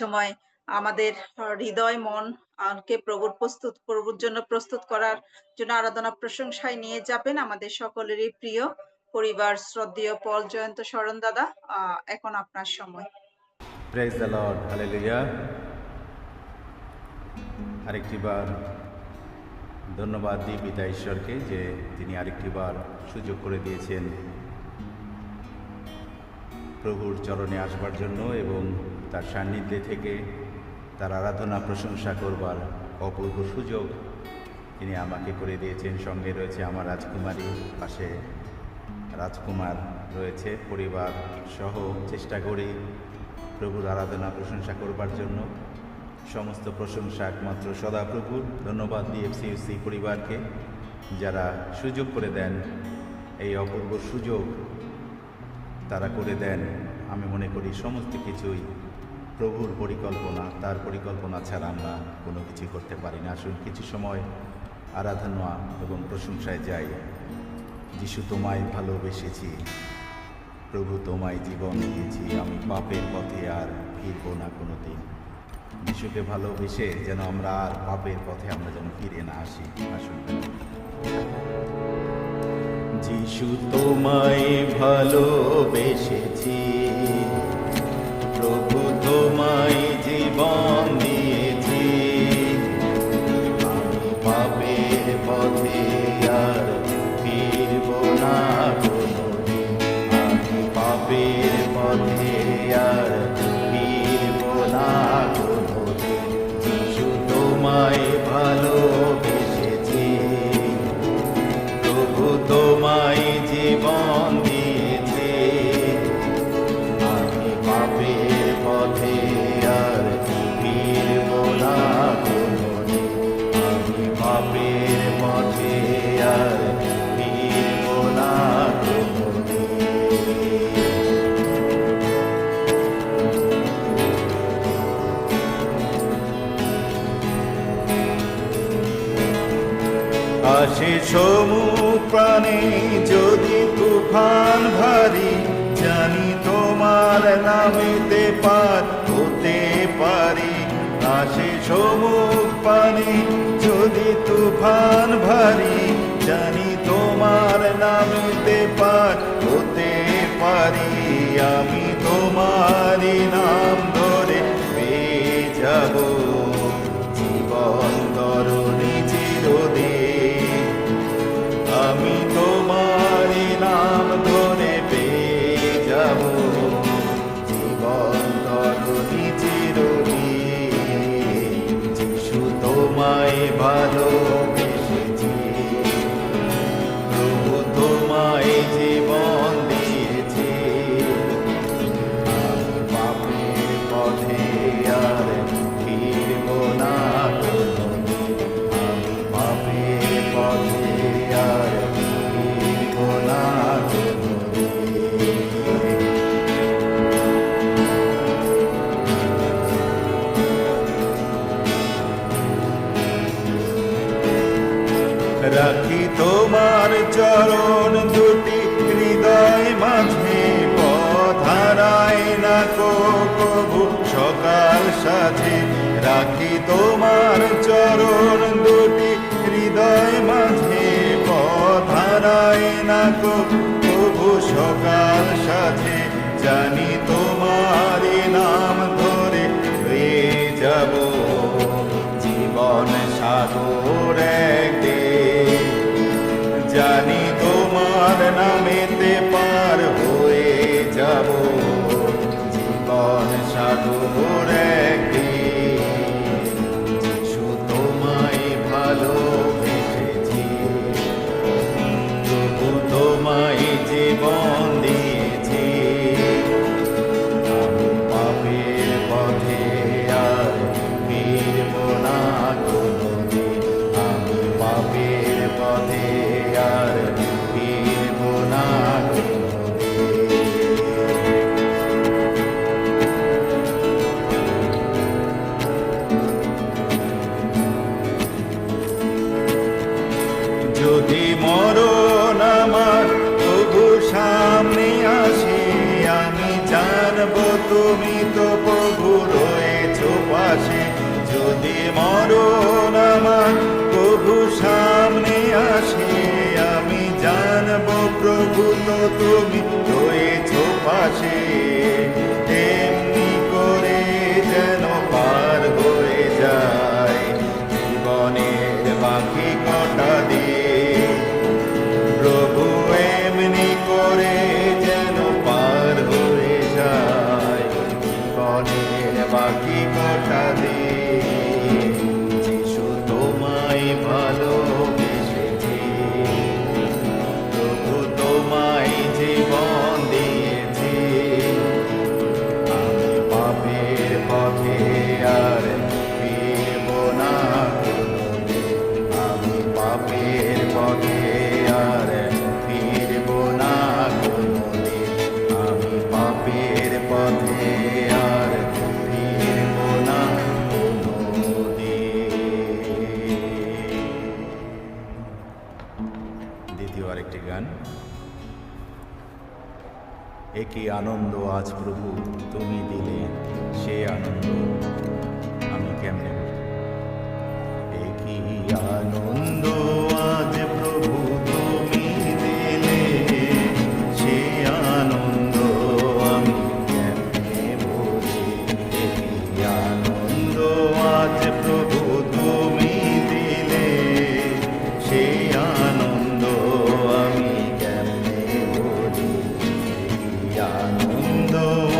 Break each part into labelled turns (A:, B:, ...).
A: সময় আমাদের হৃদয়, মন কে প্রভুর প্রস্তুত প্রভুর জন্য প্রস্তুত করার জন্য আরাধনা প্রশংসায় নিয়ে যাবেন আমাদের সকলেরই প্রিয় পরিবার শ্রদ্ধেয় পল জয়ন্ত শরণ দাদা এখন আপনার সময়।
B: প্রেজ দ্য লর্ড হালেলুয়া আরেকটিবার ধন্যবাদ দিই পিতা ঈশ্বরকে যে তিনি আরেকটিবার সুযোগ করে দিয়েছেন প্রভুর চরণে আসবার জন্য এবং তার সান্নিধ্যে থেকে তার আরাধনা, প্রশংসা করবার অপূর্ব সুযোগ তিনি আমাকে করে দিয়েছেন। সঙ্গে রয়েছে আমার রাজকুমারী পাশে। রাজকুমার রয়েছে, পরিবার সহ চেষ্টা করি প্রভুর আরাধনা, প্রশংসা করবার জন্য। সমস্ত প্রশংসা একমাত্র সদাপ্রভুর। ধন্যবাদ দিয়ে এফসিউসি পরিবারকে যারা সুযোগ করে দেন, এই অপূর্ব সুযোগ তারা করে দেন। আমি মনে করি সমস্ত কিছুই প্রভুর পরিকল্পনা, তার পরিকল্পনা ছাড়া আমরা কোনো কিছু করতে পারি না। আসুন কিছু সময় আরাধনা এবং প্রশংসায় যাই। যিশু তোমায় ভালোবেসেছি, প্রভু তোমায় জীবন দিয়েছি, আমি পাপের পথে আর ফিরবো না কোনো দিন যিশুকে ভালোবেসে যেন আমরা আর পাপের পথে আমরা যেন ফিরে না আসি। আসুন। যিশু তোমায় ভালোবেসেছি পাপের পথে আর ফিরব যিশু তোমায় আসে সমু প্রাণে যদি তুফান ভারী, জানি তোমার নামেতে পার হতে পারি। আসে সমুখ পানি যদি তুফান ভারী, জানি তোমার নামেতে পার হতে পারি। আমি তোমারই নাম তোমায় সাথে রাখি তোমার চরণ দুটি, হৃদয় মাঝে পধারায় না প্রভু সকাল সাথে জানি তোমার নাম ধরে যাব। যদি মরণ আমার প্রভু সামনে আসে আমি জানব প্রভু তো তুমি রয়েছ পাশে।
C: একই আনন্দ আজ প্রভু তুমি দিলে সে আনন্দ আমি কেমনে
B: though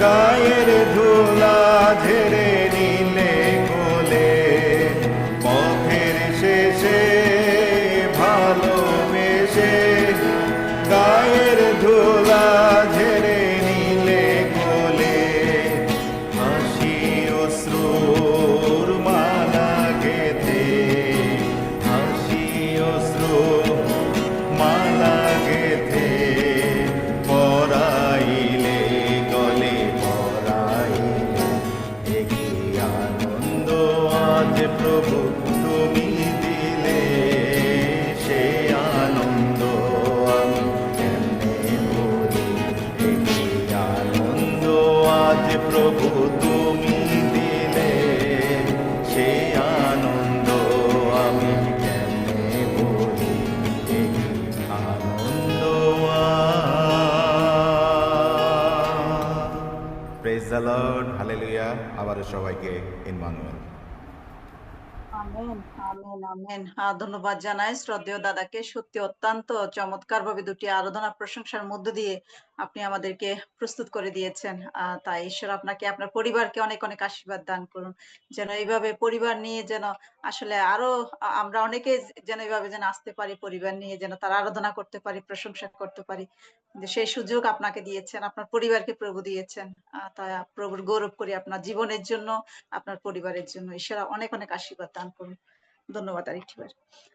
B: গায়ের ধুলা ঝেড়ে দ্য হালেলুয়া আবারও সবাইকে ইনমানুয়েল
A: ধন্যবাদ জানাই শ্রদ্ধেয় দাদাকে। সত্যি অত্যন্ত চমৎকার ভাবে দুটি আরাধনা প্রশংসার মধ্য দিয়ে আপনি আমাদেরকে প্রস্তুত করে দিয়েছেন। তাই ঈশ্বর আপনাকে, আপনার পরিবারকে অনেক অনেক আশীর্বাদ দান করুন। যেন এইভাবে পরিবার নিয়ে যেন আসলে আরও আমরা অনেকে যেন এইভাবে যেন আসতে পারি, পরিবার নিয়ে যেন তার আরাধনা করতে পারি, প্রশংসা করতে পারি। সেই সুযোগ আপনাকে দিয়েছেন, আপনার পরিবারকে প্রভু দিয়েছেন। তাই প্রভুর গৌরব করি আপনার জীবনের জন্য, আপনার পরিবারের জন্য। ঈশ্বর অনেক অনেক আশীর্বাদ দান করুন। ধন্যবাদ আরেকটিবার।